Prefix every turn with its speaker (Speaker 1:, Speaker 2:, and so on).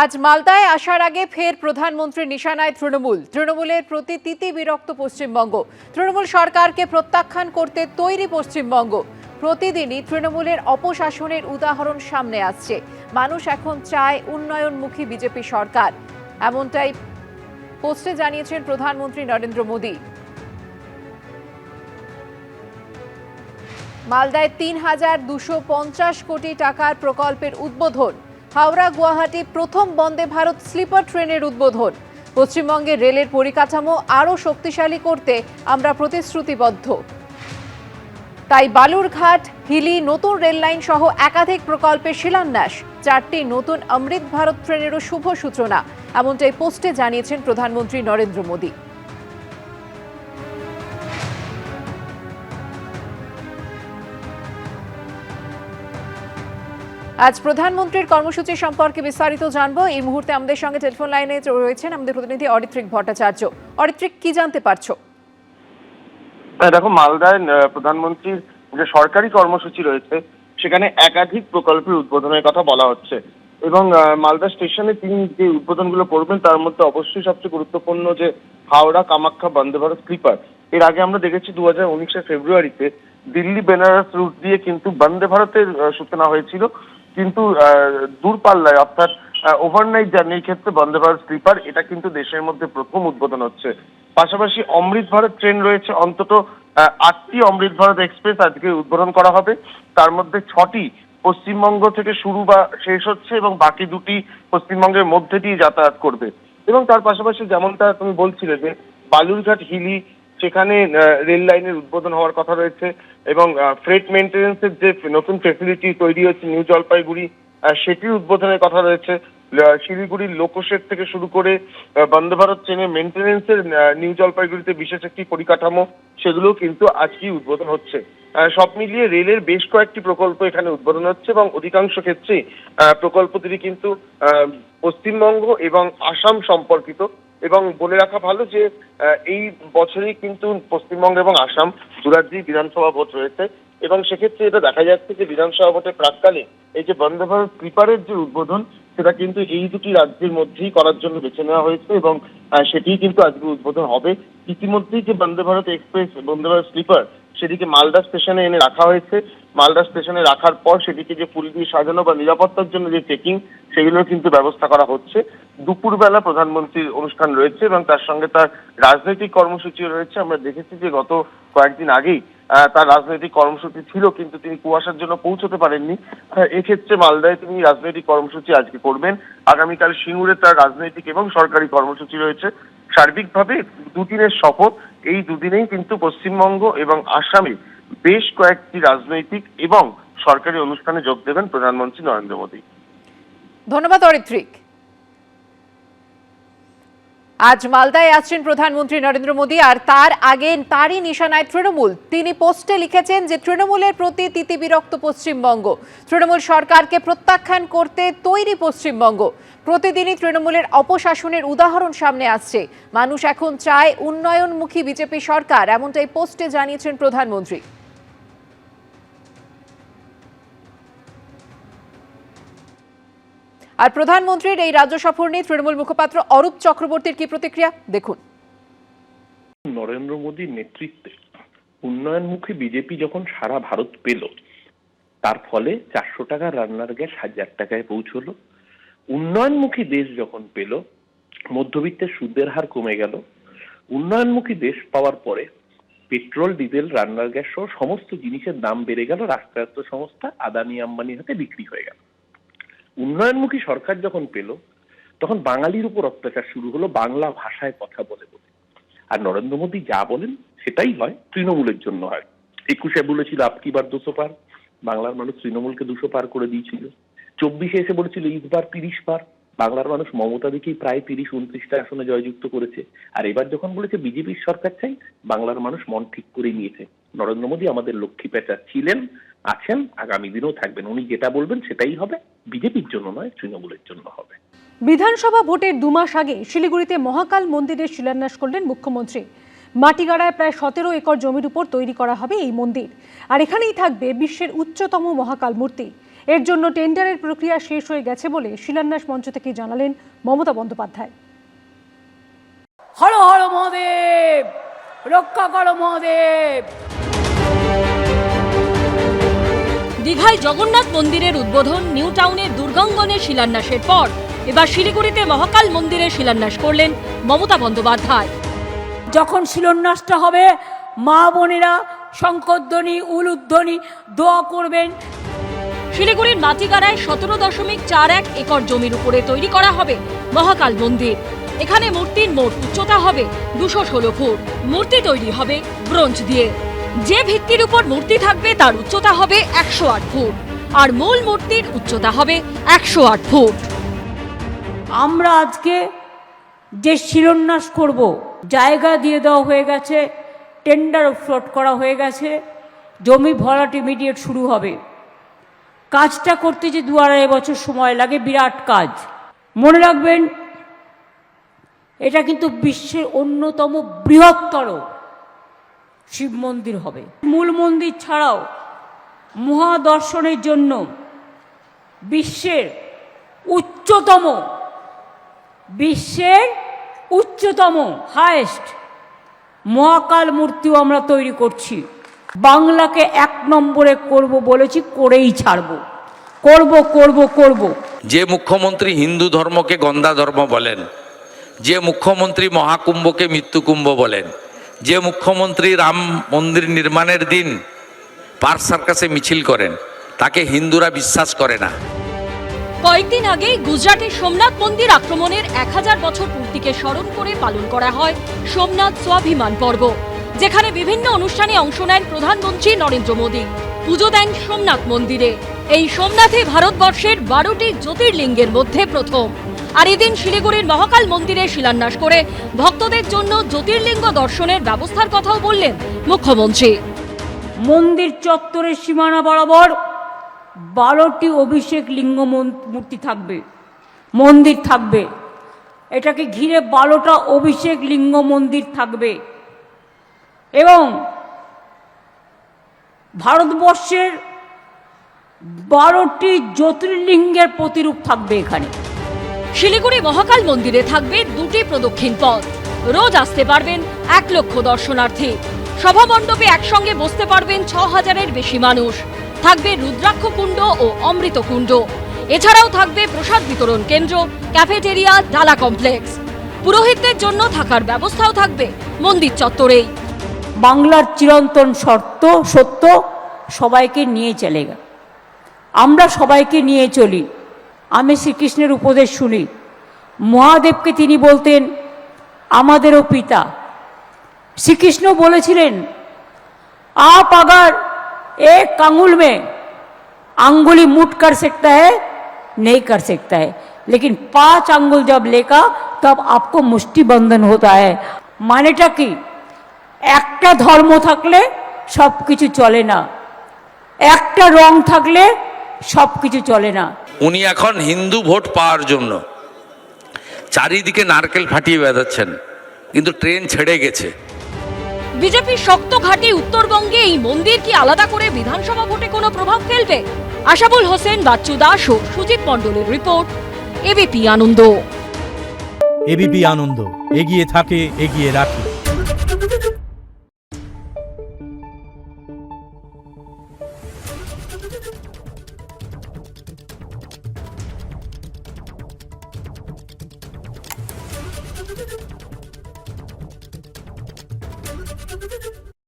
Speaker 1: আজ মালদায় আসার আগে ফের প্রধানমন্ত্রী নিশানায় তৃণমূল। তৃণমূলের প্রতি তিতি বিরক্ত পশ্চিমবঙ্গ। তৃণমূল সরকারকে প্রত্যাখ্যান করতে তৈরি পশ্চিমবঙ্গ। প্রতিদিনই তৃণমূলের অপশাসনের উদাহরণ সামনে আসছে। মানুষ এখন চায় উন্নয়নমুখী বিজেপি সরকার। এমনটাই পোস্টে জানিয়েছেন প্রধানমন্ত্রী নরেন্দ্র মোদী। মালদায় তিন হাজার দুশো পঞ্চাশ কোটি টাকার প্রকল্পের উদ্বোধন। হাওড়া গুয়াহাটি প্রথম বন্দে ভারত স্লিপার ট্রেনের উদ্বোধন। পশ্চিমবঙ্গের রেলের পরিকাঠামো আরও শক্তিশালী করতে আমরা প্রতিশ্রুতিবদ্ধ। তাই বালুরঘাট, হিলি নতুন রেল লাইন সহ একাধিক প্রকল্পের শিলান্যাস, চারটি নতুন অমৃত ভারত ট্রেনেরও শুভ সূচনা, এমনটাই পোস্টে জানিয়েছেন প্রধানমন্ত্রী নরেন্দ্র মোদী। আজ প্রধানমন্ত্রীর কর্মসূচি সম্পর্কে বিস্তারিত জানব। এই মুহূর্তে আমাদের সঙ্গে টেলিফোন লাইনে রয়েছেন আমাদের প্রতিনিধি অরিত্রিক ভট্টাচার্য। অরিত্রিক কি জানতে পারছ?
Speaker 2: হ্যাঁ, দেখো মালদায় প্রধানমন্ত্রীর যে সরকারি কর্মসূচি রয়েছে সেখানে একাধিক প্রকল্পের উদ্বোধনের কথা বলা হচ্ছে। এবং মালদা স্টেশনে তিনি যে উদ্বোধনগুলো করবেন তার মধ্যে অবশ্যই সবচেয়ে গুরুত্বপূর্ণ যে হাওড়া কামাখ্যা বন্দে ভারত স্লিপার। এর আগে আমরা দেখেছি দু হাজার উনিশের ফেব্রুয়ারিতে দিল্লি বেনারস রুট দিয়ে কিন্তু বন্দে ভারতের সূচনা হয়েছিল। কিন্তু দূরপাল্লায় অর্থাৎ ওভারনাইট জার্নির ক্ষেত্রে বন্দে ভারত স্লিপার, এটা কিন্তু দেশের মধ্যে প্রথম উদ্বোধন হচ্ছে। পাশাপাশি অমৃত ভারত ট্রেন রয়েছে, অন্তত আটটি অমৃত ভারত এক্সপ্রেস আজকে উদ্বোধন করা হবে। তার মধ্যে ছটি পশ্চিমবঙ্গ থেকে শুরু বা শেষ হচ্ছে এবং বাকি দুটি পশ্চিমবঙ্গের মধ্যে দিয়ে যাতায়াত করবে। এবং তার পাশাপাশি যেমনটা তুমি বলছিলে যে, বালুরঘাট, হিলি সেখানে রেল লাইনের উদ্বোধন হওয়ার কথা রয়েছে এবং ফ্রেট মেনটেন্যান্সের যে নতুন ফেসিলিটি তৈরি হচ্ছে নিউ জলপাইগুড়ি সেটির উদ্বোধনের কথা রয়েছে। শিলিগুড়ির লোকোশেড থেকে শুরু করে বন্দে ভারত ট্রেনের মেনটেন্যান্সের নিউ জলপাইগুড়িতে বিশেষ একটি পরিকাঠামো সেগুলো কিন্তু আজকেই উদ্বোধন হচ্ছে। সব মিলিয়ে রেলের বেশ কয়েকটি প্রকল্প এখানে উদ্বোধন হচ্ছে এবং অধিকাংশ ক্ষেত্রেই আহ, প্রকল্পগুলি কিন্তু পশ্চিমবঙ্গ এবং আসাম সম্পর্কিত এবং বলে রাখা ভালো যে এই বছরেই কিন্তু পশ্চিমবঙ্গ এবং আসাম দুরাজ্যেই বিধানসভা ভোট রয়েছে এবং সেক্ষেত্রে এটা দেখা যাচ্ছে যে বিধানসভা ভোটের প্রাককালে এই যে বন্দে ভারত স্লিপারের যে উদ্বোধন, সেটা কিন্তু এই দুটি রাজ্যের মধ্যেই করার জন্য বেছে নেওয়া হয়েছে এবং সেটিই কিন্তু আজকে উদ্বোধন হবে। ইতিমধ্যেই যে বন্দে ভারত এক্সপ্রেস, বন্দে ভারত স্লিপার, সেটিকে মালদা স্টেশনে এনে রাখা হয়েছে। মালদা স্টেশনে রাখার পর সেটিকে যে ফুল দিয়ে সাজানো বা নিরাপত্তার জন্য যে চেকিং সেগুলোর কিন্তু ব্যবস্থা করা হচ্ছে। দুপুরবেলা প্রধানমন্ত্রীর অনুষ্ঠান রয়েছে এবং তার সঙ্গে তার রাজনৈতিক কর্মসূচি রয়েছে। আমরা দেখেছি যে গত কয়েকদিন আগেই তার রাজনৈতিক কর্মসূচি ছিল কিন্তু তিনি কুয়াশার জন্য পৌঁছতে পারেননি। এক্ষেত্রে মালদায় তিনি রাজনৈতিক কর্মসূচি আজকে করবেন। আগামীকাল সিঙ্গুরে তার রাজনৈতিক এবং সরকারি কর্মসূচি রয়েছে। সার্বিকভাবে দুদিনের শপথ, এই দুদিনেই কিন্তু পশ্চিমবঙ্গ এবং আসামে বেশ কয়েকটি রাজনৈতিক এবং সরকারি অনুষ্ঠানে যোগ দেবেন প্রধানমন্ত্রী নরেন্দ্র মোদী।
Speaker 1: ধন্যবাদ, অরিত্রিক। আজ মালদায় আসছেন প্রধানমন্ত্রী নরেন্দ্র মোদী, আর তার আগে তারই নিশানায় তৃণমূল। তিনি পোস্টে লিখেছেন যে তৃণমূলের প্রতি তিতিবিরক্ত পশ্চিমবঙ্গ। তৃণমূল সরকারকে প্রত্যাখ্যান করতে তৈরি পশ্চিমবঙ্গ। প্রতিদিনই তৃণমূলের অপশাসনের উদাহরণ সামনে আসছে। মানুষ এখন চায় উন্নয়নমুখী বিজেপি সরকার, এমনটাই পোস্টে জানিয়েছেন প্রধানমন্ত্রী। আর প্রধানমন্ত্রীর এই রাজ্য সফর নিয়ে তৃণমূল মুখপাত্র অরূপ চক্রবর্তীর কি প্রতিক্রিয়া? দেখুন।
Speaker 3: নরেন্দ্র মোদীর নেতৃত্বে উন্নয়নমুখী বিজেপি যখন সারা ভারত পেল, তার ফলে চারশো টাকার রান্নার গ্যাস হাজার টাকায় পৌঁছলো। উন্নয়নমুখী দেশ যখন পেল, মধ্যবিত্তের সুদের হার কমে গেল। উন্নয়নমুখী দেশ পাওয়ার পরে পেট্রোল, ডিজেল, রান্নার গ্যাস সহ সমস্ত জিনিসের দাম বেড়ে গেল। রাষ্ট্রায়ত্ত সংস্থা আদানি আম্বানির হাতে বিক্রি হয়ে গেল। উন্নয়নমুখী সরকার যখন পেল, তখন বাঙালির উপর অত্যাচার শুরু হলো বাংলা ভাষায় কথা বলে বলে। আর নরেন্দ্র মোদী যা বলেন, সেটাই হয় তৃণমূলের জন্য হয়। একুশে বলেছিল আপকি বার দুশো পার? বাংলার মানুষ তৃণমূলকে দুশো পার করে দিয়েছিল। চব্বিশে এসে বলেছিল ইসবার তিরিশ পার। বাংলার মানুষ মমতা দিকেই প্রায় তিরিশ, উনত্রিশটা আসনে জয়যুক্ত করেছে। আর এবার যখন বলেছে, বিজেপির সরকার চাই, বাংলার মানুষ মন ঠিক করে নিয়েছে। নরেন্দ্র মোদী আমাদের লক্ষ্মী পেঁচা ছিলেন। আছেন আগামী দিনেও থাকবেন। উনি যেটা বলবেন সেটাই হবে। বিজেপির জন্য নয় তৃণমূলের জন্য হবে।
Speaker 4: বিধানসভা ভোটের দু মাস আগে শিলিগুড়িতে মহাকাল মন্দিরের শিলান্যাস করলেন মুখ্যমন্ত্রী। মাটিগাড়ায় প্রায় সতেরো একর জমির উপর তৈরি করা হবে এই মন্দির। আর এখানেই থাকবে বিশ্বের উচ্চতম মহাকাল মূর্তি। এর জন্য টেন্ডারের প্রক্রিয়া শেষ হয়ে গেছে বলে শিলান্যাস মঞ্চ থেকে জানালেন মমতা বন্দ্যোপাধ্যায়।
Speaker 5: হর হর মহাদেব! রক্ষা করো মহাদেব!
Speaker 6: দীঘায় জগন্নাথ মন্দিরের উদ্বোধন, নিউ টাউনের দুর্গাঙ্গনের শিলান্যাসের পর। এবার শিলিগুড়িতে মহাকাল মন্দিরের শিলান্যাস করলেন মমতা বন্দ্যোপাধ্যায়।
Speaker 5: যখন শিলান্যাসটা হবে, মা বোনেরা শঙ্করধ্বনি, উলুধ্বনি দোয়া করবেন।
Speaker 6: শিলিগুড়ির মাটিগাড়ায় সতেরো দশমিক চার এক একর জমির উপরে তৈরি করা হবে মহাকাল মন্দির। এখানে মূর্তির মোট উচ্চতা হবে দুশো ষোলো ফুট। মূর্তি তৈরি হবে ব্রোঞ্জ দিয়ে। যে ভিত্তির উপর মূর্তি থাকবে তার উচ্চতা হবে একশো আট ফুট। আর মূল মূর্তির উচ্চতা হবে একশো আট ফুট।
Speaker 5: আমরা আজকে যে শিলান্যাস করব, জায়গা দিয়ে দেওয়া হয়ে গেছে টেন্ডার ফ্লোট করা হয়ে গেছে, জমি ভরাট ইমিডিয়েট শুরু হবে। কাজটা করতে যে দু আড়াই বছর সময় লাগে, বিরাট কাজ। মনে রাখবেন, এটা কিন্তু বিশ্বের অন্যতম বৃহত্তর শিব মন্দির হবে। মূল মন্দির ছাড়াও মহাদর্শনের জন্য বিশ্বের উচ্চতম বিশ্বের উচ্চতম হায়েস্ট মহাকাল মূর্তিও আমরা তৈরি করছি। বাংলাকে এক নম্বরে করব বলেছি করেই ছাড়ব। করব করব করব।
Speaker 7: যে মুখ্যমন্ত্রী হিন্দু ধর্মকে গন্দা ধর্ম বলেন যে মুখ্যমন্ত্রী মহাকুম্ভকে মৃত্যুকুম্ভ বলেন যে মুখ্যমন্ত্রী রাম মন্দির নির্মাণের দিন পার্ক সার্কাসে মিছিল করেন, তাকে হিন্দুরা বিশ্বাস করে না।
Speaker 6: কয়েকদিন আগে গুজরাটের সোমনাথ মন্দির আক্রমণের এক হাজার বছর পূর্তিকে স্মরণ করে পালন করা হয় সোমনাথ স্বাভিমান পর্ব, যেখানে বিভিন্ন অনুষ্ঠানে অংশ নেন প্রধানমন্ত্রী নরেন্দ্র মোদী। পুজো দেন সোমনাথ মন্দিরে। এই সোমনাথে ভারতবর্ষের বারোটি জ্যোতির্লিঙ্গের মধ্যে প্রথম। আর এদিন শিলিগুড়ির মহাকাল মন্দিরে শিলান্যাস করে ভক্তদের জন্য জ্যোতির্লিঙ্গ দর্শনের ব্যবস্থার কথাও বললেন মুখ্যমন্ত্রী।
Speaker 5: মন্দির চত্বরের সীমানা বরাবর বারোটি অভিষেক লিঙ্গ মূর্তি থাকবে, মন্দির থাকবে। এটাকে ঘিরে বারোটা অভিষেক লিঙ্গ মন্দির থাকবে। এবং ভারতবর্ষের বারোটি জ্যোতির্লিঙ্গের প্রতিরূপ থাকবে এখানে।
Speaker 6: শিলিগুড়ি মহাকাল মন্দিরে থাকবে দুটি প্রদক্ষিণ পথ। রোজ আসতে পারবেন এক লক্ষ দর্শনার্থী। সভা মণ্ডপে একসঙ্গে বসতে পারবেন ছ হাজারের বেশি মানুষ। থাকবে রুদ্রাক্ষ কুণ্ড ও অমৃত কুণ্ড। এছাড়াও থাকবে প্রসাদ বিতরণ কেন্দ্র, ক্যাফেটেরিয়া ডালা কমপ্লেক্স। পুরোহিতদের জন্য থাকার ব্যবস্থাও থাকবে মন্দির চত্বরেই।
Speaker 5: বাংলার চিরন্তন শর্ত, সত্য, সবাইকে নিয়ে চলে আমরা সবাইকে নিয়ে চলি। আমি শ্রীকৃষ্ণের উপদেশ শুনি মহাদেবকে তিনি বলতেন আমাদেরও পিতা শ্রীকৃষ্ণ বলেছিলেন आप अगर एक अंगुल में अंगुली मुट कर सकता है नहीं कर सकता है लेकिन पांच अंगुल जब लेगा तब आपको मुष्टि बंधन होता है मानेटा की একটা ধর্ম থাকলে সব কিছু চলে না একটা রং থাকলে সব কিছু চলে না
Speaker 7: উনি এখন হিন্দু ভোট পাওয়ার জন্য। চারিদিকে নারকেল ফাটিয়ে বেঁধাচ্ছেন কিন্তু ট্রেন ছেড়ে গেছে।
Speaker 6: বিজেপির শক্ত ঘাটে উত্তরবঙ্গে এই মন্দির কি আলাদা করে বিধানসভা ভোটে কোনো প্রভাব ফেলবে? আশাবুল হোসেন বাচ্চু দাস ও সুজিত মণ্ডলের report ABP Ananda.
Speaker 8: ABP Ananda এগিয়ে থাকে এগিয়ে রাখে।